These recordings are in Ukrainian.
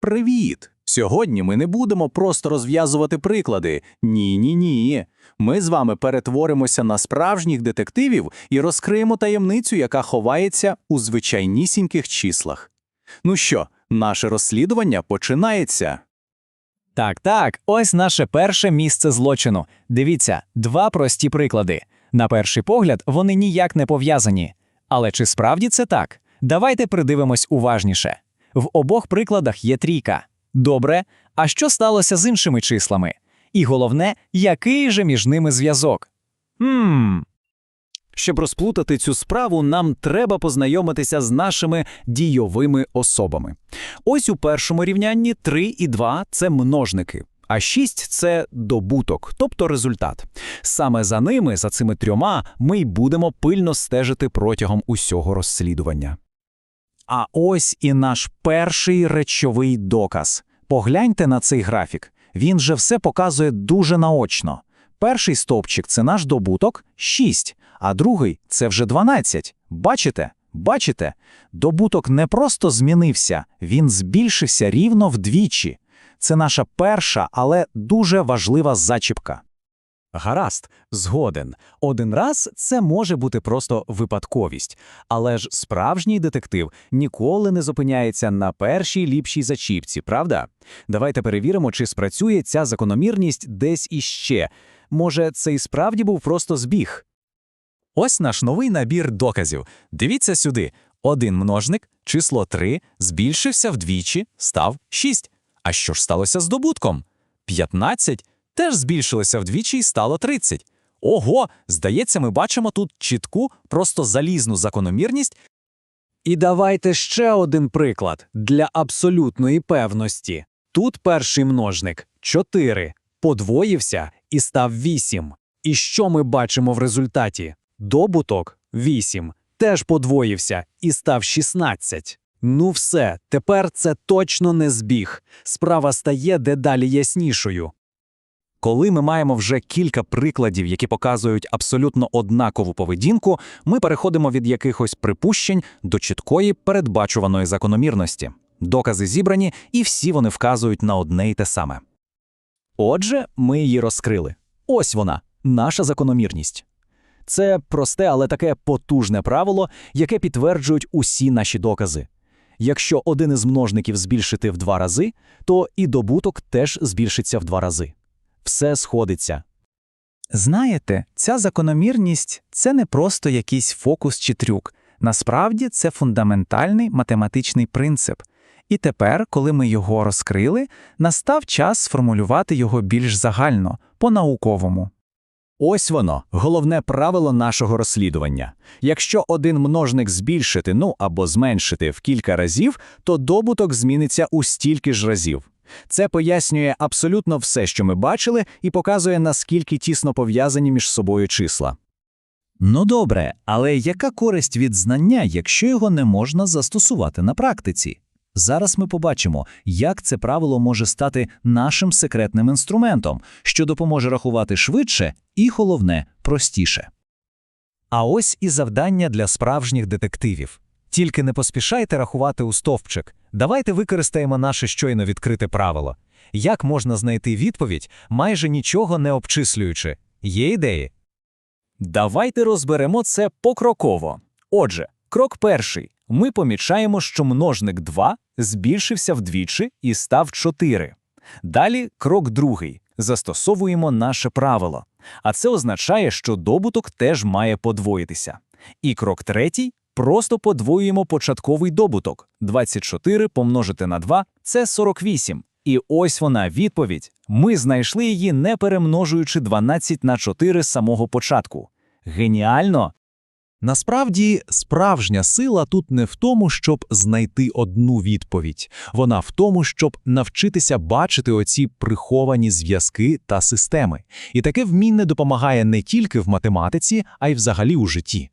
Привіт! Сьогодні ми не будемо просто розв'язувати приклади. Ні, ні, ні. Ми з вами перетворимося на справжніх детективів і розкриємо таємницю, яка ховається у звичайнісіньких числах. Ну що, наше розслідування починається. Так, так, ось наше перше місце злочину. Дивіться, два прості приклади. На перший погляд, вони ніяк не пов'язані. Але чи справді це так? Давайте придивимось уважніше. В обох прикладах є трійка. Добре, а що сталося з іншими числами? І головне, який же між ними зв'язок? Хм. Щоб розплутати цю справу, нам треба познайомитися з нашими дійовими особами. Ось у першому рівнянні 3 і 2 – це множники, а 6 – це добуток, тобто результат. Саме за ними, за цими трьома, ми й будемо пильно стежити протягом усього розслідування. А ось і наш перший речовий доказ. Погляньте на цей графік. Він же все показує дуже наочно. Перший стовпчик – це наш добуток – 6, а другий – це вже 12. Бачите? Бачите? Добуток не просто змінився, він збільшився рівно вдвічі. Це наша перша, але дуже важлива зачіпка. Гаразд, згоден. Один раз це може бути просто випадковість, але ж справжній детектив ніколи не зупиняється на першій ліпшій зачіпці, правда? Давайте перевіримо, чи спрацює ця закономірність десь іще. Може, це і справді був просто збіг. Ось наш новий набір доказів. Дивіться сюди. Один множник, число 3, збільшився вдвічі, став 6. А що ж сталося з добутком? 15 теж збільшилося вдвічі і стало 30. Ого, здається, ми бачимо тут чітку, просто залізну закономірність. І давайте ще один приклад для абсолютної певності. Тут перший множник 4 подвоївся і став 8. І що ми бачимо в результаті? Добуток 8 теж подвоївся і став 16. Ну все, тепер це точно не збіг. Справа стає дедалі яснішою. Коли ми маємо вже кілька прикладів, які показують абсолютно однакову поведінку, ми переходимо від якихось припущень до чіткої передбачуваної закономірності. Докази зібрані, і всі вони вказують на одне й те саме. Отже, ми її розкрили. Ось вона, наша закономірність. Це просте, але таке потужне правило, яке підтверджують усі наші докази. Якщо один із множників збільшити в два рази, то і добуток теж збільшиться в два рази. Все сходиться. Знаєте, ця закономірність це не просто якийсь фокус чи трюк. Насправді це фундаментальний математичний принцип. І тепер, коли ми його розкрили, настав час сформулювати його більш загально, по-науковому. Ось воно, головне правило нашого розслідування. Якщо один множник збільшити, ну або зменшити в кілька разів, то добуток зміниться у стільки ж разів. Це пояснює абсолютно все, що ми бачили, і показує, наскільки тісно пов'язані між собою числа. Ну добре, але яка користь від знання, якщо його не можна застосувати на практиці? Зараз ми побачимо, як це правило може стати нашим секретним інструментом, що допоможе рахувати швидше і, головне, простіше. А ось і завдання для справжніх детективів. Тільки не поспішайте рахувати у стовпчик. Давайте використаємо наше щойно відкрите правило. Як можна знайти відповідь, майже нічого не обчислюючи? Є ідеї? Давайте розберемо це покроково. Отже, крок перший. Ми помічаємо, що множник 2 збільшився вдвічі і став 4. Далі крок другий. Застосовуємо наше правило. А це означає, що добуток теж має подвоїтися. І крок третій просто подвоюємо початковий добуток. 24 помножити на 2 – це 48. І ось вона відповідь. Ми знайшли її, не перемножуючи 12 на 4 з самого початку. Геніально! Насправді, справжня сила тут не в тому, щоб знайти одну відповідь, вона в тому, щоб навчитися бачити оці приховані зв'язки та системи. І таке вміння допомагає не тільки в математиці, а й взагалі у житті.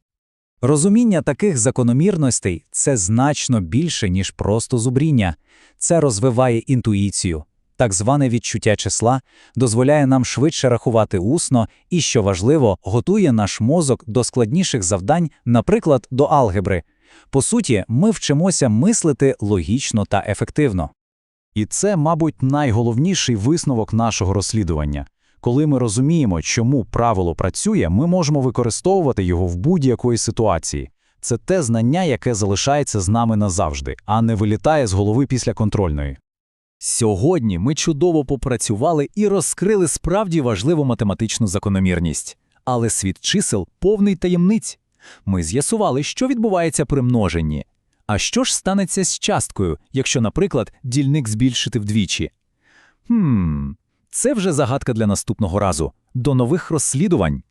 Розуміння таких закономірностей це значно більше, ніж просто зубріння. Це розвиває інтуїцію. Так зване відчуття числа дозволяє нам швидше рахувати усно і, що важливо, готує наш мозок до складніших завдань, наприклад, до алгебри. По суті, ми вчимося мислити логічно та ефективно. І це, мабуть, найголовніший висновок нашого розслідування. Коли ми розуміємо, чому правило працює, ми можемо використовувати його в будь-якої ситуації. Це те знання, яке залишається з нами назавжди, а не вилітає з голови після контрольної. Сьогодні ми чудово попрацювали і розкрили справді важливу математичну закономірність. Але світ чисел повний таємниць. Ми з'ясували, що відбувається при множенні. А що ж станеться з часткою, якщо, наприклад, дільник збільшити вдвічі? Хм, це вже загадка для наступного разу. До нових розслідувань!